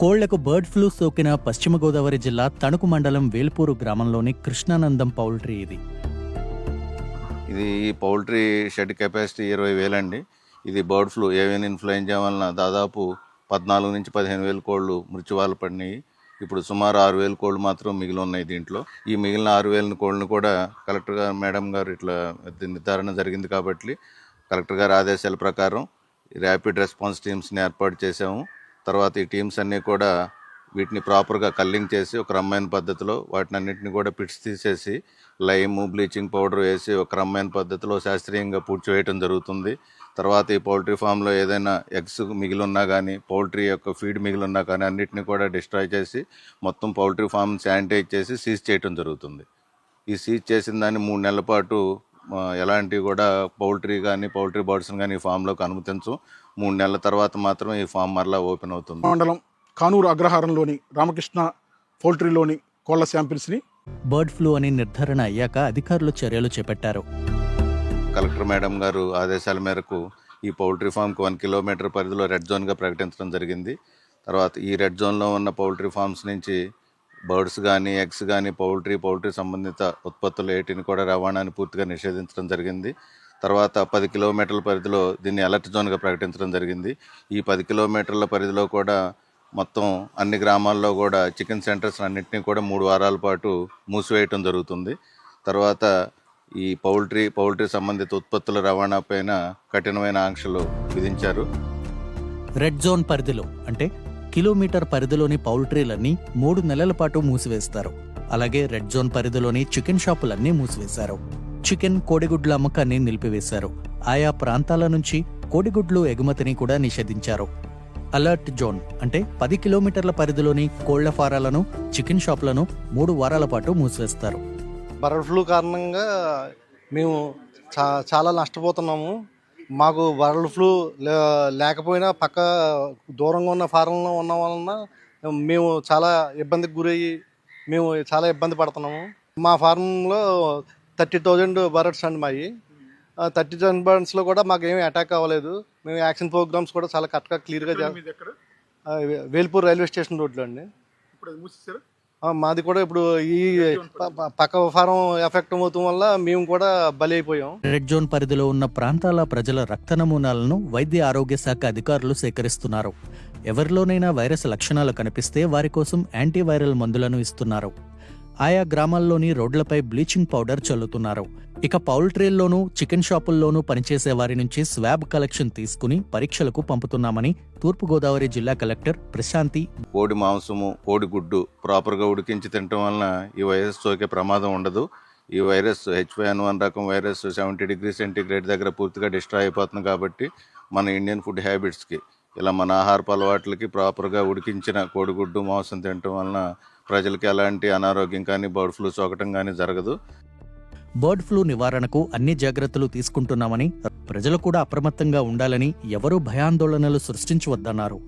కోళ్ళకు bird flu సోకిన పశ్చిమ గోదావరి జిల్లా తణుకు మండలం వేల్పూరు గ్రామంలోని కృష్ణానందం పౌల్ట్రీ ఇది. ఇది ఈ పౌల్ట్రీ షెడ్ కెపాసిటీ ఇరవై వేలండి. ఇది బర్డ్ ఫ్లూ ఏవియన్ ఇన్ఫ్లుయెంజా వలన దాదాపు పద్నాలుగు నుంచి పదిహేను వేలు కోళ్ళు మృత్యువాలు పడినాయి. ఇప్పుడు సుమారు ఆరు వేలు కోళ్ళు మాత్రం మిగిలి ఉన్నాయి దీంట్లో. ఈ మిగిలిన ఆరు వేల కోళ్ళను కూడా కలెక్టర్ గారు మేడం గారు ఇట్లా నిర్ధారణ జరిగింది కాబట్టి కలెక్టర్ గారి ఆదేశాల ప్రకారం ర్యాపిడ్ రెస్పాన్స్ టీమ్స్ని ఏర్పాటు చేసాము తర్వాత ఈ టీమ్స్ అన్నీ కూడా వీటిని ప్రాపర్గా కల్లింగ్ చేసి ఒక రమ్మైన పద్ధతిలో వాటిని అన్నింటిని కూడా పిట్స్ తీసేసి లైము బ్లీచింగ్ పౌడర్ వేసి ఒక క్రమమైన పద్ధతిలో శాస్త్రీయంగా పూడ్చివేయటం జరుగుతుంది. తర్వాత ఈ పౌల్ట్రీ ఫామ్లో ఏదైనా ఎగ్స్ మిగిలి ఉన్నా కానీ పౌల్ట్రీ యొక్క ఫీడ్ మిగిలి ఉన్నా కానీ అన్నిటిని కూడా డిస్ట్రాయ్ చేసి మొత్తం పౌల్ట్రీ ఫామ్ శానిటైజ్ చేసి సీజ్ చేయటం జరుగుతుంది. ఈ సీజ్ చేసిన దాన్ని మూడు నెలల పాటు ఎలాంటి కూడా పౌల్ట్రీ కానీ పౌల్ట్రీ బర్డ్స్ని కానీ ఈ ఫామ్లోకి అనుమతించం. మూడు నెలల తర్వాత మాత్రమే ఈ ఫామ్ మరలా ఓపెన్ అవుతుంది. మండలం కానూరు అగ్రహారంలోని రామకృష్ణ పౌల్ట్రీలోని కోళ్ళ శాంపిల్స్ని బర్డ్ ఫ్లూ అని నిర్ధారణ అయ్యాక అధికారులు చర్యలు చేపట్టారు. కలెక్టర్ మేడం గారు ఆదేశాల మేరకు ఈ పౌల్ట్రీ ఫామ్కి వన్ కిలోమీటర్ పరిధిలో రెడ్ జోన్గా ప్రకటించడం జరిగింది. తర్వాత ఈ రెడ్ జోన్లో ఉన్న పౌల్ట్రీ ఫామ్స్ నుంచి బర్డ్స్ కానీ ఎగ్స్ కానీ పౌల్ట్రీ పౌల్ట్రీ సంబంధిత ఉత్పత్తులు ఏటిని కూడా రవాణాని పూర్తిగా నిషేధించడం జరిగింది. తర్వాత పది కిలోమీటర్ల పరిధిలో దీన్ని అలర్ట్ జోన్గా ప్రకటించడం జరిగింది. ఈ పది కిలోమీటర్ల పరిధిలో కూడా మొత్తం అన్ని గ్రామాల్లో కూడా చికెన్ సెంటర్స్ అన్నింటినీ కూడా మూడు వారాల పాటు మూసివేయటం జరుగుతుంది. తర్వాత ఈ పౌల్ట్రీ పౌల్ట్రీ సంబంధిత ఉత్పత్తుల రవాణా పైన కఠినమైన ఆంక్షలు విధించారు. రెడ్ జోన్ పరిధిలో అంటే కిలోమీటర్ పరిధిలోని పౌల్ట్రీలన్నీ మూడు నెలల పాటు మూసివేస్తారు. అలాగే రెడ్ జోన్ పరిధిలోని చికెన్ షాపులన్నీ మూసివేశారు. చికెన్ కోడిగుడ్ల అమ్మకాన్ని నిలిపివేశారు. ఆయా ప్రాంతాల నుంచి కోడిగుడ్లు ఎగుమతిని కూడా నిషేధించారు. అలర్ట్ జోన్ అంటే పది కిలోమీటర్ల పరిధిలోని కోళ్ళ ఫారాలను చికెన్ షాపులను మూడు వారాల పాటు మూసివేస్తారు. బర్డ్ ఫ్లూ కారణంగా మేము చాలా నష్టపోతున్నాము. మాకు బర్డ్ ఫ్లూ లేకపోయినా పక్క దూరంగా ఉన్న ఫారంలో ఉన్న వలన మేము చాలా ఇబ్బందికి గురయ్యి మేము చాలా ఇబ్బంది పడుతున్నాము. మా ఫారంలో థర్టీ థౌజండ్ బర్డ్స్ అండి మావి థర్టీ థౌజండ్ బర్డ్స్లో కూడా మాకు ఏమీ అటాక్ అవ్వలేదు. మేము యాక్షన్ ప్రోగ్రామ్స్ కూడా చాలా కరెక్ట్గా క్లియర్గా ఎక్కడ? వేల్పూర్ రైల్వే స్టేషన్ రోడ్లో అండి. మాది కూడా ఇప్పుడు ఈ పక్క ఫారం ఎఫెక్ట్ అవుతాం వల్ల మేము కూడా బలి అయిపోయాం. రెడ్ జోన్ పరిధిలో ఉన్న ప్రాంతాల ప్రజల రక్త నమూనాలను వైద్య ఆరోగ్య శాఖ అధికారులు సేకరిస్తున్నారు. ఎవరిలోనైనా వైరస్ లక్షణాలు కనిపిస్తే వారి కోసం యాంటీవైరల్ మందులను ఇస్తున్నారు. ఆయా గ్రామాల్లోని రోడ్లపై బ్లీచింగ్ పౌడర్ చల్లుతున్నారు. ఇక పౌల్ట్రీల్లోనూ చికెన్ షాపుల్లోనూ పనిచేసే వారి నుంచి స్వాబ్ కలెక్షన్ తీసుకుని పరీక్షలకు పంపుతున్నామని తూర్పుగోదావరి జిల్లా కలెక్టర్ ప్రశాంతి కోడి మాంసము కోడి గుడ్డు ప్రాపర్గా ఉడికించి తినటం వలన ఈ వైరస్ సోకే ప్రమాదం ఉండదు. ఈ వైరస్ హెచ్ వన్ రకం వైరస్ సెవెంటీ డిగ్రీ సెంటీగ్రేడ్ దగ్గర పూర్తిగా డిస్ట్రాయ్ అయిపోతుంది కాబట్టి మన ఇండియన్ ఫుడ్ హ్యాబిట్స్కి ఇలా మన ఆహారపు అలవాట్లకి ప్రాపర్గా ఉడికించిన కోడిగుడ్డు మాంసం తినటం వలన ప్రజలకి ఎలాంటి అనారోగ్యం కానీ బర్డ్ ఫ్లూ సోకటం కానీ జరగదు. బర్డ్ ఫ్లూ నివారణకు అన్ని జాగ్రత్తలు తీసుకుంటున్నామని ప్రజలు కూడా అప్రమత్తంగా ఉండాలని ఎవరూ భయాందోళనలు సృష్టించవద్దన్నారు.